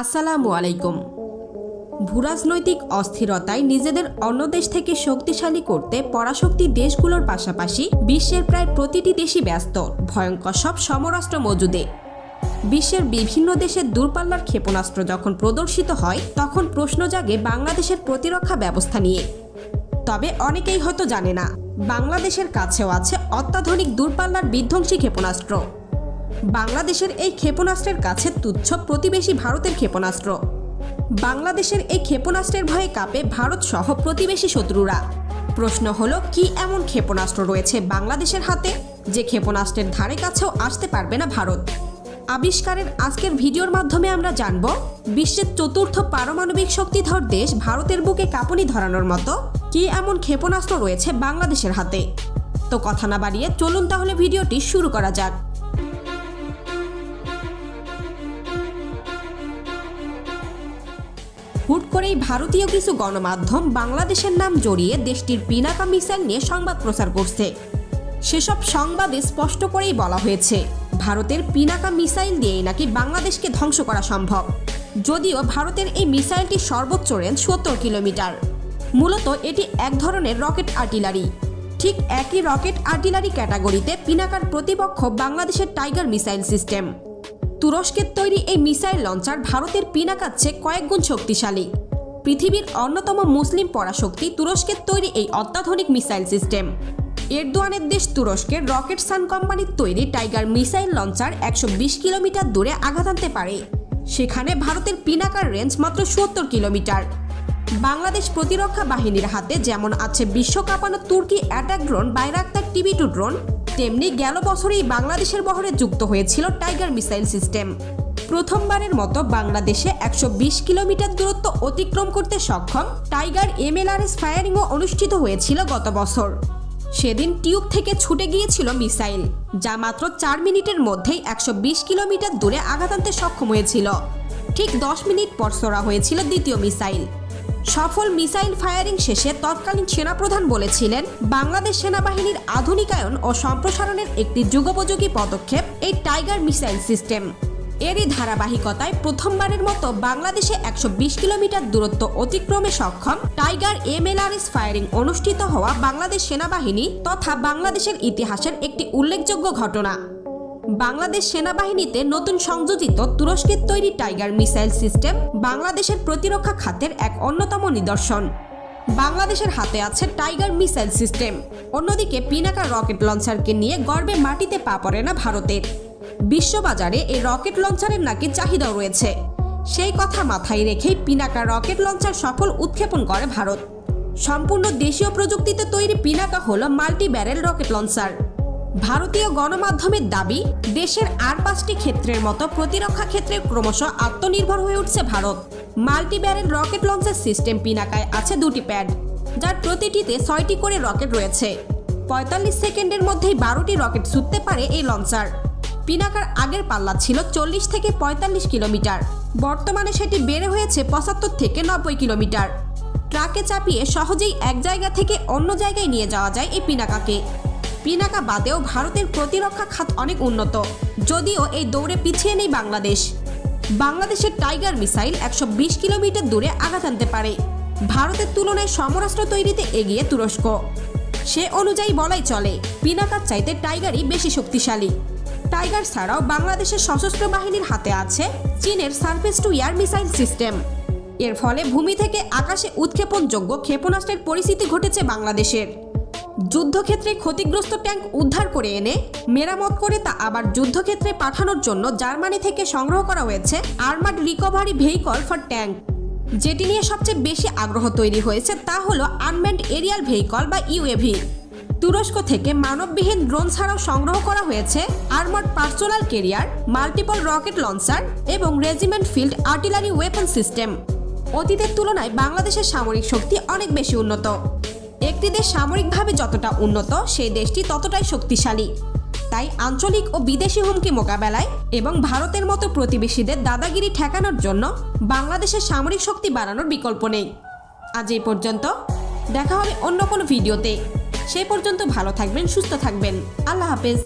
আসসালামু আলাইকুম। ভূরাজনৈতিক অস্থিরতায় নিজেদের অন্য দেশ থেকে শক্তিশালী করতে পরাশক্তি দেশগুলোর পাশাপাশি বিশ্বের প্রায় প্রতিটি দেশই ব্যস্ত। ভয়ঙ্কর সব সমরাষ্ট্র মজুদে। বিশ্বের বিভিন্ন দেশের দূরপাল্লার ক্ষেপণাস্ত্র যখন প্রদর্শিত হয়, তখন প্রশ্ন জাগে বাংলাদেশের প্রতিরক্ষা ব্যবস্থা নিয়ে। তবে অনেকেই হয়তো জানে না, বাংলাদেশের কাছেও আছে অত্যাধুনিক দূরপাল্লার বিধ্বংসী ক্ষেপণাস্ত্র। বাংলাদেশের এই ক্ষেপণাস্ত্রের কাছে তুচ্ছ প্রতিবেশী ভারতের ক্ষেপণাস্ত্র। বাংলাদেশের এই ক্ষেপণাস্ত্রের ভয়ে কাঁপে ভারত সহ প্রতিবেশী শত্রুরা। প্রশ্ন হলো, কি এমন ক্ষেপণাস্ত্র রয়েছে বাংলাদেশের হাতে, যে ক্ষেপণাস্ত্রের ধারে কাছেও আসতে পারবে না ভারত? আবিষ্কারের আজকের ভিডিওর মাধ্যমে আমরা জানব, বিশ্বের চতুর্থ পারমাণবিক শক্তিধর দেশ ভারতের বুকে কাঁপুনি ধরানোর মতো কি এমন ক্ষেপণাস্ত্র রয়েছে বাংলাদেশের হাতে? তো কথা না বাড়িয়ে চলুন তাহলে ভিডিওটি শুরু করা যাক। হুট করেই ভারতীয় কিছু গণমাধ্যম বাংলাদেশের নাম জড়িয়ে দেশটির পিনাকা মিসাইল নিয়ে সংবাদ প্রচার করছে। সেসব সংবাদে স্পষ্ট করেই বলা হয়েছে, ভারতের পিনাকা মিসাইল দিয়েই নাকি বাংলাদেশকে ধ্বংস করা সম্ভব। যদিও ভারতের এই মিসাইলটি সর্বোচ্চ রেঞ্জ সত্তর কিলোমিটার। মূলত এটি এক ধরনের রকেট আর্টিলারি। ঠিক একই রকেট আর্টিলারি ক্যাটাগরিতে পিনাকার প্রতিপক্ষ বাংলাদেশের টাইগার মিসাইল সিস্টেম। তুরস্কের তৈরি এই মিসাইল লঞ্চার ভারতের পিনাকার চেয়ে কয়েকগুণ শক্তিশালী। পৃথিবীর অন্যতম মুসলিম পরাশক্তি তুরস্কের তৈরি এই অত্যাধুনিক মিসাইল সিস্টেম। এরদোয়ানের দেশ তুরস্কের রকেট সান কোম্পানির তৈরি টাইগার মিসাইল লঞ্চার একশো বিশ কিলোমিটার দূরে আঘাত আনতে পারে। সেখানে ভারতের পিনাকার রেঞ্জ মাত্র সত্তর কিলোমিটার। বাংলাদেশ প্রতিরক্ষা বাহিনীর হাতে যেমন আছে বিশ্ব কাঁপানো তুর্কি attack drone, Bayraktar TB two drone তেমনি গেল বছরেই বাংলাদেশের বহরে যুক্ত হয়েছিল টাইগার মিসাইল সিস্টেম। প্রথমবারের মতো বাংলাদেশে একশো বিশ কিলোমিটার দূরত্ব অতিক্রম করতে সক্ষম টাইগার এমএলআরএস ফায়ারিংও অনুষ্ঠিত হয়েছিল গত বছর। সেদিন টিউব থেকে ছুটে গিয়েছিল মিসাইল, যা মাত্র চার মিনিটের মধ্যেই একশো বিশ কিলোমিটার দূরে আঘাত আনতে সক্ষম হয়েছিল। ঠিক দশ মিনিট পর ছোড়া হয়েছিল দ্বিতীয় মিসাইল। সফল মিসাইল ফায়ারিং শেষে তৎকালীন সেনাপ্রধান বলেছিলেন, বাংলাদেশ সেনাবাহিনীর আধুনিকায়ন ও সম্প্রসারণের একটি যুগোপযোগী পদক্ষেপ এই টাইগার মিসাইল সিস্টেম। এরই ধারাবাহিকতায় প্রথমবারের মতো বাংলাদেশে একশো বিশ কিলোমিটার দূরত্ব অতিক্রমে সক্ষম টাইগার এমএলআরএস ফায়ারিং অনুষ্ঠিত হওয়া বাংলাদেশ সেনাবাহিনী তথা বাংলাদেশের ইতিহাসের একটি উল্লেখযোগ্য ঘটনা। বাংলাদেশ সেনাবাহিনীতে নতুন সংযোজিত তুরস্কের তৈরি টাইগার মিসাইল সিস্টেম বাংলাদেশের প্রতিরক্ষা খাতের এক অন্যতম নিদর্শন। বাংলাদেশের হাতে আছে টাইগার মিসাইল সিস্টেম। অন্যদিকে পিনাকা রকেট লঞ্চারকে নিয়ে গর্বে মাটিতে পা পড়ে না ভারতের। বিশ্ববাজারে এই রকেট লঞ্চারের নাকি চাহিদাও রয়েছে। সেই কথা মাথায় রেখেই পিনাকা রকেট লঞ্চার সফল উৎক্ষেপণ করে ভারত। সম্পূর্ণ দেশীয় প্রযুক্তিতে তৈরি পিনাকা হল মাল্টি ব্যারেল রকেট লঞ্চার। ভারতীয় গণমাধ্যমের দাবি, দেশের আর পাঁচটি ক্ষেত্রের মতো প্রতিরক্ষা ক্ষেত্রে ক্রমশ আত্মনির্ভর হয়ে উঠছে ভারত। মাল্টি ব্যারেল রকেট লঞ্চের সিস্টেম পিনাকায় আছে দুটি প্যাড, যার প্রতিটিতে ছয়টি করে রকেট রয়েছে। পঁয়তাল্লিশ সেকেন্ডের মধ্যেই বারোটি রকেট ছুটতে পারে এই লঞ্চার। পিনাকার আগের পাল্লা ছিল চল্লিশ থেকে পঁয়তাল্লিশ কিলোমিটার। বর্তমানে সেটি বেড়ে হয়েছে পঁচাত্তর থেকে নব্বই কিলোমিটার। ট্রাকে চাপিয়ে সহজেই এক জায়গা থেকে অন্য জায়গায় নিয়ে যাওয়া যায় এই পিনাকাকে। পিনাকা বাদেও ভারতের প্রতিরক্ষা খাত অনেক উন্নত। যদিও এই দৌড়ে পিছিয়ে নেই বাংলাদেশ। বাংলাদেশের টাইগার মিসাইল একশো বিশ কিলোমিটার দূরে আঘাত আনতে পারে। ভারতের তুলনায় সমরাস্ত্র তৈরিতে এগিয়ে তুরস্ক। সে অনুযায়ী বলাই চলে, পিনাকার চাইতে টাইগারই বেশি শক্তিশালী। টাইগার ছাড়াও বাংলাদেশের সশস্ত্র বাহিনীর হাতে আছে চীনের surface to air missile system. এর ফলে ভূমি থেকে আকাশে উৎক্ষেপণযোগ্য ক্ষেপণাস্ত্রের পরিস্থিতি ঘটেছে বাংলাদেশের। যুদ্ধক্ষেত্রে ক্ষতিগ্রস্ত ট্যাঙ্ক উদ্ধার করে এনে মেরামত করে তা আবার যুদ্ধক্ষেত্রে পাঠানোর জন্য জার্মানি থেকে সংগ্রহ করা হয়েছে armoured recovery vehicle for tank. যেটি নিয়ে সবচেয়ে বেশি আগ্রহ তৈরি হয়েছে তা হলো আনম্যান্ড এরিয়াল ভেহিকল বা ইউএভি। তুরস্ক থেকে মানববিহীন ড্রোন ছাড়াও সংগ্রহ করা হয়েছে armoured personnel carrier multiple rocket launcher এবং regiment field artillery weapon system. অতীতের তুলনায় বাংলাদেশের সামরিক শক্তি অনেক বেশি উন্নত। একটি দেশ সামরিকভাবে যতটা উন্নত, সেই দেশটি ততটাই শক্তিশালী। তাই আঞ্চলিক ও বিদেশি হুমকি মোকাবেলায় এবং ভারতের মতো প্রতিবেশীদের দাদাগিরি ঠেকানোর জন্য বাংলাদেশের সামরিক শক্তি বাড়ানোর বিকল্প নেই। আজ এই পর্যন্ত। দেখা হবে অন্য কোনো ভিডিওতে। সেই পর্যন্ত ভালো থাকবেন, সুস্থ থাকবেন। আল্লাহ হাফেজ।